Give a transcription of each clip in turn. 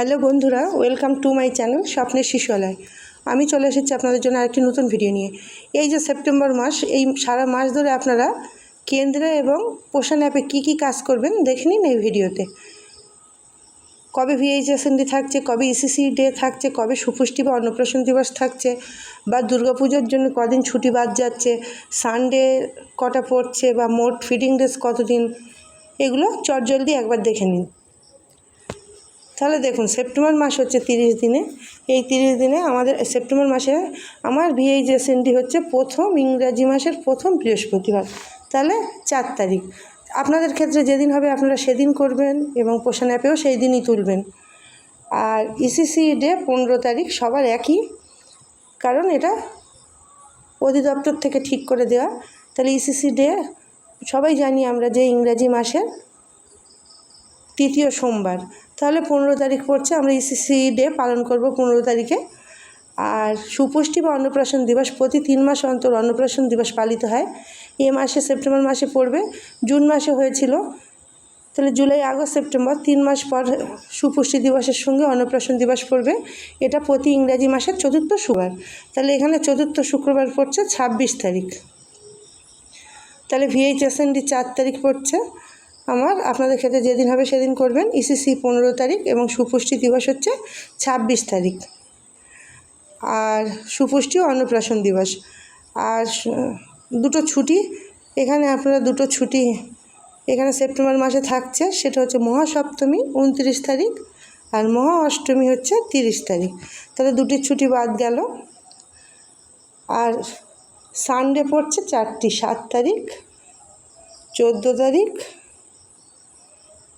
Hello বন্ধুরা, welcome to my channel স্বপ্নের শিশুয়ালয়। আমি চলে এসেছি আপনাদের জন্য আরেকটি নতুন ভিডিও নিয়ে। এই যে সেপ্টেম্বর মাস, এই সারা মাস ধরে আপনারা কেন্দ্রে এবং পোষণ অ্যাপে কী কী কাজ করবেন দেখে নিন এই ভিডিওতে। কবে ভিএইচএসএনডি থাকছে, কবে ইসিসি ডে থাকছে, কবে সুপুষ্টি বা অন্নপ্রাশন দিবস থাকছে, বা দুর্গাপুজোর জন্য কদিন ছুটি বাদ যাচ্ছে সানডে কটা পড়ছে, বা মোট ফিডিং ডেজ কতদিন, এগুলো চটজলদি একবার দেখে নিন। তাহলে দেখুন, সেপ্টেম্বর মাস হচ্ছে তিরিশ দিনে। এই তিরিশ দিনে আমাদের, সেপ্টেম্বর মাসে আমার ভিএইচএসএনডি হচ্ছে প্রথম ইংরাজি মাসের প্রথম বৃহস্পতিবার। তাহলে চার তারিখ। আপনাদের ক্ষেত্রে যেদিন হবে আপনারা সেদিন করবেন এবং পোষণ অ্যাপেও সেই দিনই তুলবেন। আর ইসিসি ডে পনেরো তারিখ সবার একই, কারণ এটা অধিদপ্তর থেকে ঠিক করে দেওয়া। তাহলে ইসিসি ডে সবাই জানি আমরা যে ইংরাজি মাসের তৃতীয় সোমবার। তাহলে পনেরো তারিখ পড়ছে, আমরা ইসিসি ডে পালন করব পনেরো তারিখে। আর সুপুষ্টি বা অন্নপ্রাশন দিবস প্রতি তিন মাস অন্তর অন্নপ্রাশন দিবস পালিত হয়। এ মাসে সেপ্টেম্বর মাসে পড়বে, জুন মাসে হয়েছিল। তাহলে জুলাই, আগস্ট, সেপ্টেম্বর, তিন মাস পর সুপুষ্টি দিবসের সঙ্গে অন্নপ্রাশন দিবস পড়বে। এটা প্রতি ইংরাজি মাসের চতুর্থ শুক্রবার। তাহলে এখানে চতুর্থ শুক্রবার পড়ছে ছাব্বিশ তারিখ। তাহলে ভিএইচএসএনডি চার তারিখ পড়ছে। আমার আপনাদের ক্ষেত্রে যেদিন হবে সেদিন করবেন। ইসিসি পনেরো তারিখ এবং সুপুষ্টি দিবস হচ্ছে ছাব্বিশ তারিখ। আর সুপুষ্টি অন্নপ্রাশন দিবস। আর দুটো ছুটি। এখানে আপনারা দুটো ছুটি, এখানে সেপ্টেম্বর মাসে থাকছে, সেটা হচ্ছে মহাসপ্তমী উনত্রিশ তারিখ আর মহা অষ্টমী হচ্ছে তিরিশ তারিখ। তাহলে দুটি ছুটি বাদ গেল। আর সানডে পড়ছে চারটি, সাত তারিখ, চোদ্দ তারিখ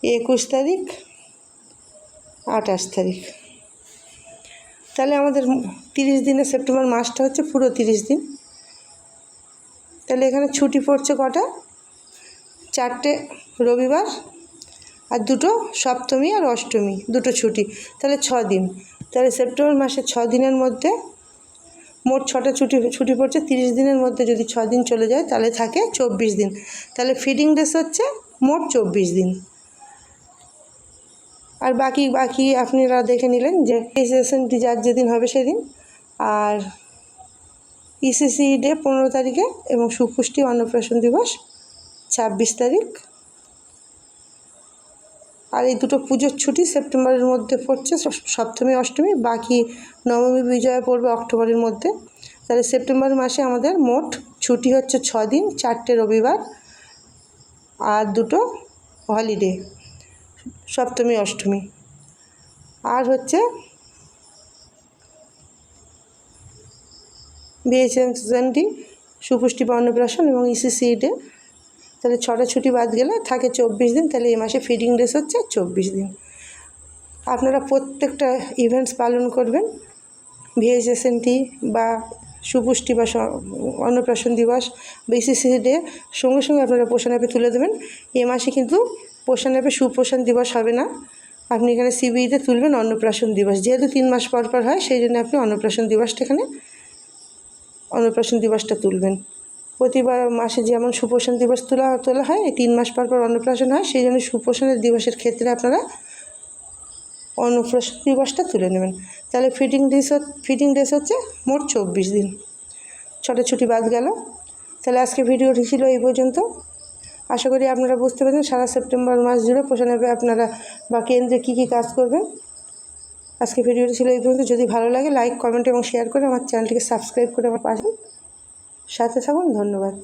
একুশ তারিখ, আঠাশ তারিখ। তাহলে আমাদের তিরিশ দিনের সেপ্টেম্বর মাসটা হচ্ছে পুরো তিরিশ দিন। তাহলে এখানে ছুটি পড়ছে কটা? চারটে রবিবার আর দুটো সপ্তমী আর অষ্টমী, দুটো ছুটি। তাহলে ছ দিন। তাহলে সেপ্টেম্বর মাসে ছ দিনের মধ্যে মোট ছটা ছুটি ছুটি পড়ছে, তিরিশ দিনের মধ্যে যদি ছ দিন চলে যায়, তাহলে থাকে চব্বিশ দিন। তাহলে ফিডিং ডেস হচ্ছে মোট চব্বিশ দিন। আর বাকি বাকি আপনারা দেখে নিলেন যে এসএসএনটি যার যেদিন হবে সেদিন। আর ইসিসি ডে পনেরো তারিখে এবং সুপুষ্টি অন্নপ্রাশন দিবস ছাব্বিশ তারিখ। আর এই দুটো পুজোর ছুটি সেপ্টেম্বরের মধ্যে পড়ছে সপ- সপ্তমী, অষ্টমী, বাকি নবমী বিজয়া পড়বে অক্টোবরের মধ্যে। তাহলে সেপ্টেম্বর মাসে আমাদের মোট ছুটি হচ্ছে ছ দিন চারটে রবিবার আর দুটো হলিডে সপ্তমী, অষ্টমী। আর হচ্ছে বিএসএনটি সুপুষ্টি বা অন্নপ্রাশন এবং ইসিসি ডে তাহলে ছটা ছুটি বাদ গেলে থাকে চব্বিশ দিন, তাহলে এই মাসে ফিডিং ডেস হচ্ছে চব্বিশ দিন। আপনারা প্রত্যেকটা ইভেন্টস পালন করবেন। ভিএসএসএনটি বা সুপুষ্টি বা অন্নপ্রাশন দিবস বা ইসিসি ডে সঙ্গে সঙ্গে আপনারা পোষণ অ্যাপে তুলে দেবেন। এ মাসে কিন্তু পোষণ অ্যাপে সুপোষণ দিবস হবে না। আপনি এখানে সিবিইতে তুলবেন, অন্নপ্রাশন দিবস। যেহেতু তিন মাস পর পর হয়, সেই জন্য আপনি অন্নপ্রাশন দিবসটা এখানে, অন্নপ্রাশন দিবসটা তুলবেন। প্রতিবার মাসে যেমন সুপোষণ দিবস তোলা তোলা হয়, এই তিন মাস পর পর অন্নপ্রাশন হয়, সেই জন্য সুপোষণের দিবসের ক্ষেত্রে আপনারা অন্নপ্রাশন দিবসটা তুলে নেবেন। তাহলে ফিডিং ডেস ফিডিং ডেস হচ্ছে মোট চব্বিশ দিন। ছটা ছুটি বাদ গেল। তাহলে আজকে ভিডিওটি ছিল এই পর্যন্ত। আশা করি আপনারা বুঝতে পারছেন, সারা সেপ্টেম্বর মাস জুড়ে পোষণ হবে আপনারা বা কেন্দ্রে কী কী কাজ করবেন। আজকে ভিডিওটি ছিল এই পর্যন্ত। যদি ভালো লাগে লাইক কমেন্ট এবং শেয়ার করে আমার চ্যানেলটিকে সাবস্ক্রাইব করে আমার পাশে। সাথে থাকুন, ধন্যবাদ।